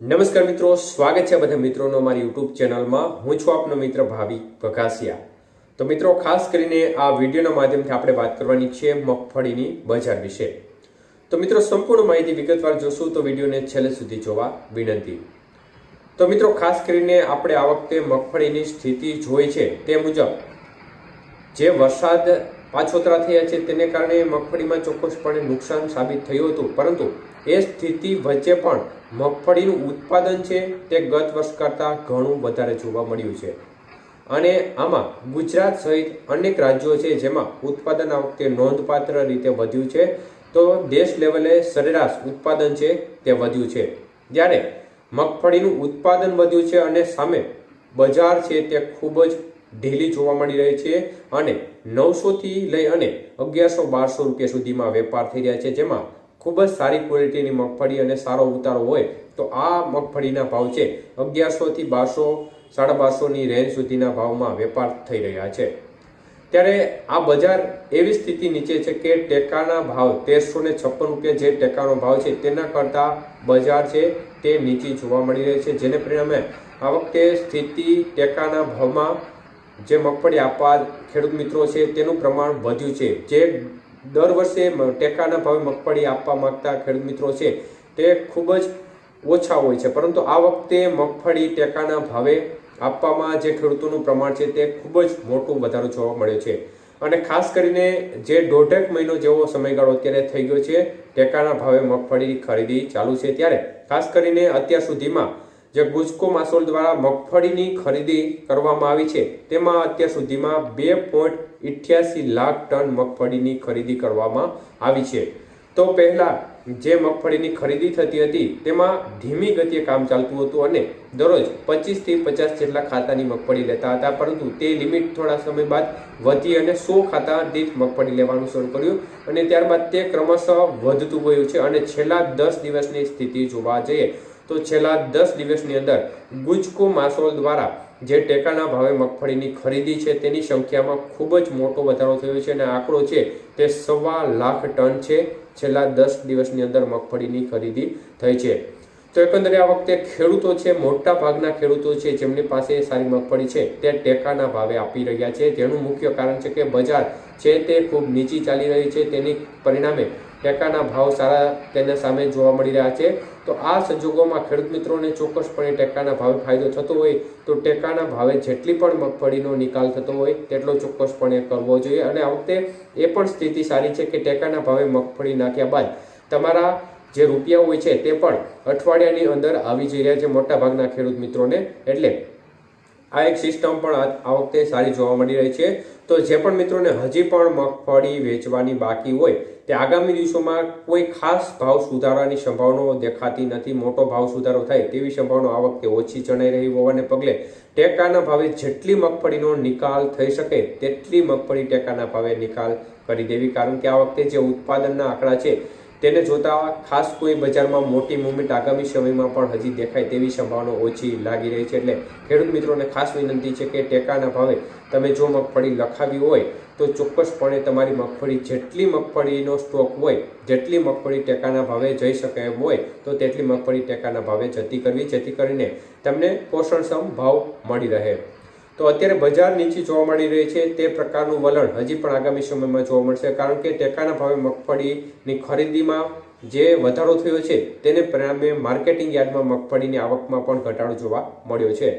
નમસ્કાર મિત્રો, સ્વાગત છે બધા મિત્રોનો મારી યુટ્યુબ ચેનલમાં. હું છું આપનો મિત્ર ભાવિક ભગાસિયા. તો મિત્રો, ખાસ કરીને આ વિડીયોના માધ્યમથી આપણે વાત કરવાની છે મગફળીની બજાર વિશે. તો મિત્રો, સંપૂર્ણ માહિતી વિગતવાર જોશું તો વિડીયોને છેલ્લે સુધી જોવા વિનંતી. તો મિત્રો, ખાસ કરીને આપણે આ વખતે મગફળીની સ્થિતિ જોઈ છે તે મુજબ, જે વરસાદ પાછોતરા થયા છે. તેને કારણે મગફળીમાં ચોક્કસપણે નુકસાન સાબિત થયું હતું. પરંતુ એ સ્થિતિ વચ્ચે પણ મગફળીનું ઉત્પાદન છે તે ગત વર્ષ કરતાં ઘણું વધારે જોવા મળ્યું છે. અને આમાં ગુજરાત સહિત અનેક રાજ્યો છે જેમાં ઉત્પાદન આ વખતે નોંધપાત્ર રીતે વધ્યું છે. તો દેશ લેવલે સરેરાશ ઉત્પાદન છે તે વધ્યું છે. જ્યારે મગફળીનું ઉત્પાદન વધ્યું છે અને સામે બજાર છે તે ખૂબ જ ઢીલી જોવા મળી રહી છે અને નવસોથી લઈ અને અગિયારસો બારસો રૂપિયા સુધીમાં વેપાર થઈ રહ્યા છે. જેમાં ખૂબ જ સારી ક્વોલિટીની મગફળી અને સારો ઉતારો હોય તો આ મગફળીના ભાવ છે અગિયારસોથી બારસો સાડા બારસોની રેન્જ સુધીના ભાવમાં વેપાર થઈ રહ્યા છે. ત્યારે આ બજાર એવી સ્થિતિ નીચે છે કે ટેકાના ભાવ તેરસો ને છપ્પન રૂપિયા જે ટેકાનો ભાવ છે તેના કરતાં બજાર છે તે નીચી જોવા મળી રહી છે. જેને પરિણામે આ વખતે સ્થિતિ ટેકાના ભાવમાં જે મગફળી આપવા ખેડૂત મિત્રો છે, તેનું પ્રમાણ વધ્યું છે. જે દર વર્ષે ટેકાના ભાવે મગફળી આપવા માગતા ખેડૂત મિત્રો છે, તે ખૂબ જ ઓછા હોય છે. પરંતુ આ વખતે મગફળી ટેકાના ભાવે આપવામાં જે ખેડૂતોનું પ્રમાણ છે, તે ખૂબ જ મોટું વધારો જોવા મળ્યો છે. અને ખાસ કરીને જે દોઢેક મહિનો જેવો સમયગાળો અત્યારે થઈ ગયો છે, ટેકાના ભાવે મગફળી ખરીદી ચાલુ છે ત્યારે. ખાસ કરીને અત્યાર સુધીમાં જે ગુજકો માસોલ દ્વારા મગફળીની ખરીદી કરવામાં આવી છે, તેમાં અત્યાર સુધીમાં બે પોઈન્ટ ઇઠ્યાસી લાખ ટન મગફળીની ખરીદી કરવામાં આવી છે. તો પહેલા જે મગફળીની ખરીદી થતી હતી, તેમાં ધીમી ગતિએ કામ ચાલતું હતું અને દરરોજ પચીસથી પચાસ જેટલા ખાતાની મગફળી લેતા હતા, પરંતુ તે લિમિટ થોડા સમય બાદ વધી અને સો ખાતા દીઠ મગફળી લેવાનું શરૂ કર્યું અને ત્યારબાદ તે ક્રમશઃ વધતું ગયું છે અને છેલ્લા દસ દિવસની સ્થિતિ જોવા જઈએ તો છેલ્લા દસ દિવસની અંદર ગુજકો માસોલ દ્વારા જે ટેકાના ભાવે મગફળીની ખરીદી છે તેની સંખ્યામાં ખૂબ જ મોટો વધારો થયો છે અને આંકડો છે તે સવા લાખ ટન છે. છેલ્લા દસ દિવસની અંદર મગફળીની ખરીદી થઈ છે. તો એકંદરે આ વખતે ખેડૂતો છે, મોટા ભાગના ખેડૂતો છે, જેમની પાસે સારી મગફળી છે, તે ટેકાના ભાવે આપી રહ્યા છે. તેનું મુખ્ય કારણ છે કે બજાર છે તે ખૂબ નીચી ચાલી રહી છે. તેની પરિણામે ટેકાના ભાવ સારા તેના સામે જોવા મળી રહ્યા છે. તો આ સંજોગોમાં ખેડૂત મિત્રોને ચોક્કસપણે ટેકાના ભાવે ફાયદો થતો હોય, તો ટેકાના ભાવે જેટલી પણ મગફળીનો નિકાલ થતો હોય, તેટલો ચોક્કસપણે કરવો જોઈએ. અને આ વખતે એ પણ સ્થિતિ સારી છે કે ટેકાના ભાવે મગફળી નાખ્યા બાદ તમારા જે રૂપિયા હોય છે તે પણ અઠવાડિયાની અંદર આવી જઈ રહ્યા છે મોટા ભાગના ખેડૂત મિત્રોને. એટલે આ એક સિસ્ટમ પણ આ વખતે સારી જોવા મળી રહી છે. તો જે પણ મિત્રોને હજી પણ મગફળી વેચવાની બાકી હોય, તે આગામી દિવસોમાં કોઈ ખાસ ભાવ સુધારાની સંભાવનાઓ દેખાતી નથી. મોટો ભાવ સુધારો થાય તેવી સંભાવના આ વખતે ઓછી જણાઈ રહી હોવાને પગલે ટેકાના ભાવે જેટલી મગફળીનો નિકાલ થઈ શકે તેટલી મગફળી ટેકાના ભાવે નિકાલ કરી દેવી. કારણ કે આ વખતે જે ઉત્પાદનના આંકડા છે તેને જોતા ખાસ કોઈ બજારમાં મોટી મૂવમેન્ટ આગામી સમયમાં પણ હજી દેખાય તેવી સંભાવના ઓછી લાગી રહી છે. એટલે ખેડૂત મિત્રોને ખાસ વિનંતી છે કે ટેકાના ભાવે તમે જો મગફળી લખાવી હોય તો ચોક્કસપણે તમારી મગફળી જેટલી મગફળીનો સ્ટોક હોય, જેટલી મગફળી ટેકાના ભાવે જઈ શકે એમ હોય, તો તેટલી મગફળી ટેકાના ભાવે જતી કરવી, જેથી કરીને તમને પોષણક્ષમ ભાવ મળી રહે. તો અત્યારે બજાર નીચી જોવા મળી રહી છે તે પ્રકારનું વલણ હજી પણ આગામી સમયમાં જોવા મળશે. કારણ કે ટેકાના ભાવે મગફળીની ખરીદીમાં જે વધારો થયો છે, તેને પરિણામે માર્કેટિંગ યાર્ડમાં મગફળીની આવકમાં પણ ઘટાડો જોવા મળ્યો છે.